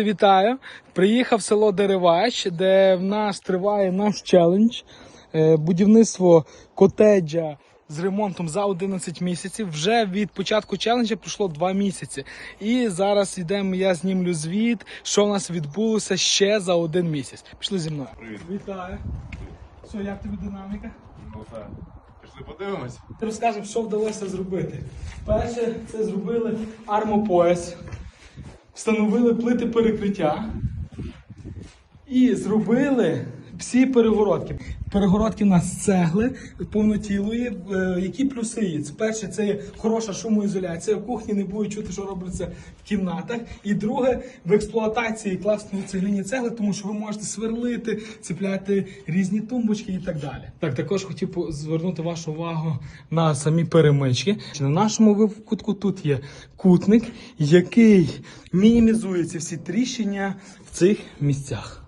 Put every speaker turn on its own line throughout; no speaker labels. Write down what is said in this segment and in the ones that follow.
Вітаю! Приїхав в село Деревач, де в нас триває наш челендж. Е, Будівництво котеджа з ремонтом за 11 місяців. Вже від початку челенджа пройшло 2 місяці. І зараз йдемо, я знімлю звіт, що в нас відбулося ще за один місяць. Пішли зі мною.
Привіт.
Вітаю. Що, як тобі динаміка?
Ну все. Пішли подивимось.
Розкажемо, що вдалося зробити. Перше, це зробили армопояс, встановили плити перекриття і зробили всі перегородки. Перегородки у нас цегли повнотілої. Е, Які плюси є? Перше, це є хороша шумоізоляція. В кухні не буде чути, що робиться в кімнатах. І друге, в експлуатації класної цегляні цегли, тому що ви можете сверлити, цепляти різні тумбочки і так далі. Так, також хотів звернути вашу увагу на самі перемички. На нашому випадку тут є кутник, який мінімізує ці всі тріщення в цих місцях.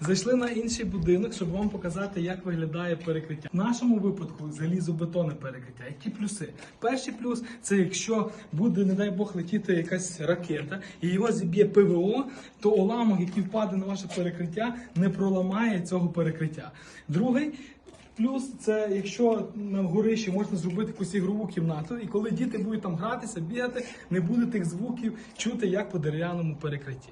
Зайшли на інший будинок, щоб вам показати, як виглядає перекриття. В нашому випадку залізобетонне перекриття. Які плюси? Перший плюс це якщо буде, не дай Бог, летіти якась ракета і його зіб'є ПВО, то уламок, який впаде на ваше перекриття, не проламає цього перекриття. Другий. Плюс це якщо на горищі можна зробити якусь ігрову кімнату, і коли діти будуть там гратися, бігати, не буде тих звуків чути, як по дерев'яному перекритті.